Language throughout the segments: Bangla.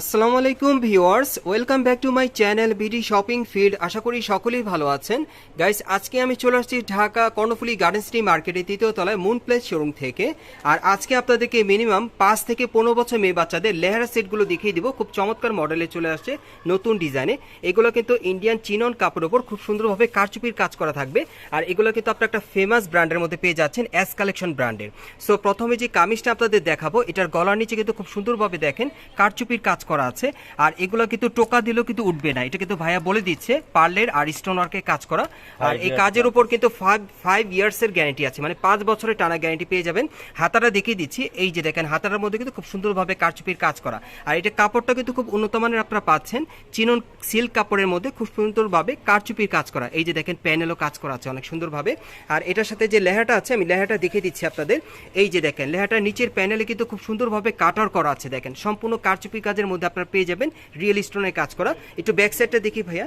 আসসালামু আলাইকুম viewers, welcome back to my channel BD shopping field আশা করি সকলেই ভালো আছেন। গাইস, আজকে আমি চলে আসছি ঢাকা কর্ণফুলি গার্ডেন সিটি মার্কেটের তৃতীয় তলায় মুন প্লেস শোরুম থেকে। আর আজকে আপনাদেরকে মিনিমাম পাঁচ থেকে পনেরো বছর মেয়ে বাচ্চাদের লেহারা সেটগুলো দেখিয়ে দিব। খুব চমৎকার মডেলে চলে আসছে নতুন ডিজাইনে। এগুলো কিন্তু ইন্ডিয়ান চিনন কাপড়ের ওপর খুব সুন্দরভাবে কারচুপির কাজ করা থাকবে। আর এগুলো কিন্তু আপনার একটা ফেমাস ব্র্যান্ডের মধ্যে পেয়ে যাচ্ছেন অ্যাস কালেকশন ব্র্যান্ডের সো প্রথমে যে কামিজটা আপনাদের দেখাবো, এটার গলার নিচে কিন্তু খুব সুন্দরভাবে দেখেন, কারচুপির কাজ করা আছে। আর এগুলো কিন্তু টোকা দিলেও কিন্তু উঠবে না। এটা কিন্তু ভাইয়া বলে দিচ্ছে পার্লের আর স্টোন ওয়ার্কের কাজ করা। আর এই কাজের উপর কিন্তু ফাইভ ফাইভ ইয়ার্স এর গ্যারান্টি আছে। মানে পাঁচ বছরের টানা গ্যারান্টি পেয়ে যাবেন। হাতাটা দেখিয়ে দিচ্ছি। এই যে দেখেন হাতাটার মধ্যে কিন্তু খুব সুন্দরভাবে কারচুপির কাজ করা। আর এটা কাপড়টা কিন্তু খুব উন্নত মানের আপনারা পাচ্ছেন। চিনন সিল্ক কাপড়ের মধ্যে খুব সুন্দরভাবে কারচুপির কাজ করা। এই যে দেখেন প্যানেলও কাজ করা আছে অনেক সুন্দরভাবে। আর এটার সাথে যে লেহাটা আছে আমি লেহাটা দেখিয়ে দিচ্ছি আপনাদের। এই যে দেখেন লেহাটার নিচের প্যানেলে কিন্তু খুব সুন্দরভাবে কাটার করা আছে। দেখেন সম্পূর্ণ কারচুপি কাজের মধ্যে আপনারা পেয়ে যাবেন রিয়েল স্টোনের কাজ করা। একটু ব্যাক সাইডটা দেখি ভাইয়া।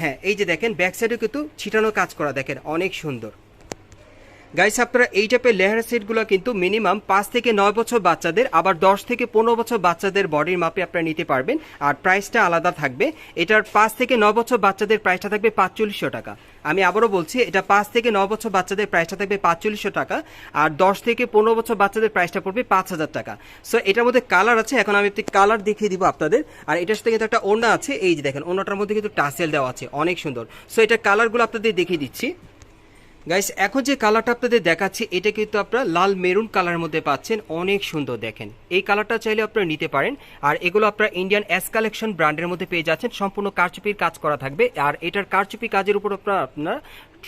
হ্যাঁ এই যে দেখেন ব্যাক সাইডে কিন্তু ছিটানো কাজ করা দেখেন, অনেক সুন্দর। গাইস আপনারা এই টাইপের লেহারা সেটগুলো কিন্তু মিনিমাম পাঁচ থেকে নয় বছর বাচ্চাদের, আবার দশ থেকে পনেরো বছর বাচ্চাদের বডির মাপে আপনারা নিতে পারবেন। আর প্রাইসটা আলাদা থাকবে। এটার পাঁচ থেকে নয় বছর বাচ্চাদের প্রাইসটা থাকবে পাঁচচল্লিশশো টাকা। আমি আবারও বলছি, এটা পাঁচ থেকে ন বছর বাচ্চাদের প্রাইসটা থাকবে পাঁচচল্লিশশো টাকা আর দশ থেকে পনেরো বছর বাচ্চাদের প্রাইসটা পড়বে পাঁচ হাজার টাকা। সো এটার মধ্যে কালার আছে, এখন আমি একটি কালার দেখিয়ে দিব আপনাদের। আর এটার সাথে কিন্তু একটা ওনা আছে, এই যে দেখেন ওনাটার মধ্যে কিন্তু টাসেল দেওয়া আছে, অনেক সুন্দর। সো এটার কালারগুলো আপনাদের দেখিয়ে দিচ্ছি। গাইস এখন যে কালারটা আপনাদের দেখাচ্ছি, এটা কিন্তু আপনারা লাল মেরুন কালারের মধ্যে পাচ্ছেন। অনেক সুন্দর দেখেন। এই কালারটা চাইলে আপনারা নিতে পারেন। আর এগুলো আপনারা ইন্ডিয়ান এস কালেকশন ব্র্যান্ডের মধ্যে পেয়ে যাচ্ছেন। সম্পূর্ণ কারচুপির কাজ করা থাকবে। আর এটার কারচুপি কাজের উপর আপনারা আপনারা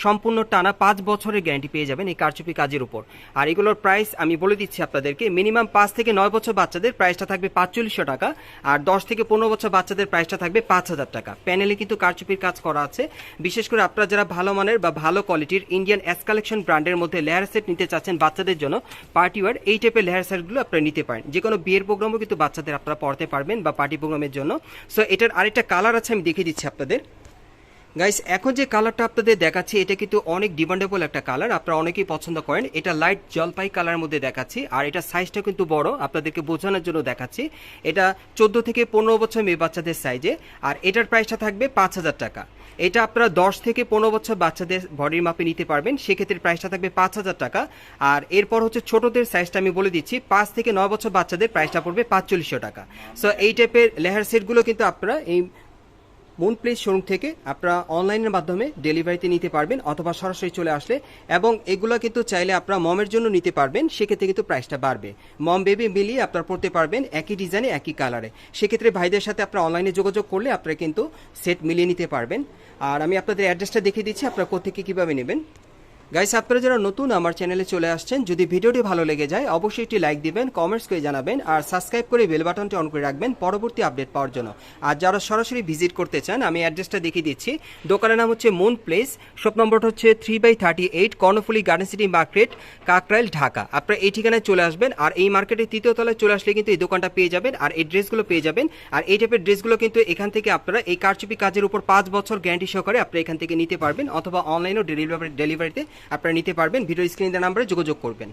সম্পূর্ণ টানা পাঁচ বছরের গ্যারান্টি পেয়ে যাবেন এই কারচুপি কাজের উপর। আর এগুলোর প্রাইস আমি বলে দিচ্ছি আপনাদেরকে মিনিমাম পাঁচ থেকে নয় বছর বাচ্চাদের প্রাইসটা থাকবে পাঁচচল্লিশশো টাকা আর দশ থেকে পনেরো বছর বাচ্চাদের প্রাইসটা থাকবে পাঁচ হাজার টাকা। প্যানেলে কিন্তু কারচুপির কাজ করা আছে। বিশেষ করে আপনারা যারা ভালো মানের বা ভালো কোয়ালিটির ইন্ডিয়ান এস কালেকশন ব্র্যান্ডের মধ্যে লেয়ার সেট নিতে চাচ্ছেন বাচ্চাদের জন্য পার্টি ওয়ার এই টাইপের লেয়ার সেটগুলো আপনারা নিতে পারেন। যে কোনো বিয়ের প্রোগ্রামও কিন্তু বাচ্চাদের আপনারা পড়তে পারবেন বা পার্টি প্রোগ্রামের জন্য। সো এটার আরেকটা কালার আছে, আমি দেখিয়ে দিচ্ছি আপনাদের। গাইস এখন যে কালারটা আপনাদের দেখাচ্ছি, এটা কিন্তু অনেক ডিমান্ডেবল একটা কালার আপনারা অনেকেই পছন্দ করেন। এটা লাইট জলপাই কালারের মধ্যে দেখাচ্ছি। আর এটা সাইজটা কিন্তু বড়। আপনাদেরকে বোঝানোর জন্য দেখাচ্ছি। এটা চোদ্দ থেকে পনেরো বছর মেয়ে বাচ্চাদের সাইজে আর এটার প্রাইসটা থাকবে পাঁচ হাজার টাকা। এটা আপনারা দশ থেকে পনেরো বছর বাচ্চাদের বডির মাপে নিতে পারবেন। সেক্ষেত্রে প্রাইসটা থাকবে পাঁচ হাজার টাকা। আর এরপর হচ্ছে ছোটদের সাইজটা আমি বলে দিচ্ছি। পাঁচ থেকে নয় বছর বাচ্চাদের প্রাইসটা পড়বে পাঁচচল্লিশশো টাকা। সো এই টাইপের লেহার সেটগুলো কিন্তু আপনারা এই মুন প্লেস শোরুম থেকে আপনারা অনলাইনের মাধ্যমে ডেলিভারিতে নিতে পারবেন অথবা সরাসরি চলে আসলে এবং এগুলো কিন্তু চাইলে আপনারা মমের জন্য নিতে পারবেন, সেক্ষেত্রে কিন্তু প্রাইসটা বাড়বে। মম বেবি মিলিয়ে আপনারা পড়তে পারবেন একই ডিজাইনে একই কালারে সেক্ষেত্রে ভাইদের সাথে আপনারা অনলাইনে যোগাযোগ করলে আপনারা কিন্তু সেট মিলিয়ে নিতে পারবেন। আর আমি আপনাদের অ্যাড্রেসটা দেখিয়ে দিচ্ছি, আপনারা কোথেকে কীভাবে নেবেন? গাইস আপনারা যারা নতুন আমার চ্যানেলে চলে আসছেন, যদি ভিডিওটি ভালো লেগে যায়, অবশ্যই একটি লাইক দিবেন কমেন্টস করে জানাবেন, আর সাবস্ক্রাইব করে বেল বাটনটি অন করে রাখবেন পরবর্তী আপডেট পাওয়ার জন্য। আর যারা সরাসরি ভিজিট করতে চান, আমি অ্যাড্রেসটা দেখিয়ে দিচ্ছি। দোকানের নাম হচ্ছে মুন প্লেস শপ নম্বরটা হচ্ছে three by thirty eight Karnaphuli garden city market Kakrail, Dhaka. আপনারা এই ঠিকানায় চলে আসবেন, আর এই মার্কেটের তৃতীয় তলায় চলে আসলে কিন্তু এই দোকানটা পেয়ে যাবেন, আর এই ড্রেসগুলো পেয়ে যাবেন। আর এই টাইপের ড্রেসগুলো কিন্তু এখান থেকে আপনারা এই কারচুপি কাজের উপর পাঁচ বছর গ্যারান্টি সহকারে আপনারা এখান থেকে নিতে পারবেন, অথবা অনলাইনেও ডেলিভারি ডেলিভারিতে আপনারা নিতে পারবেন। ভিডিও স্ক্রিনের নাম্বারে যোগাযোগ করবেন।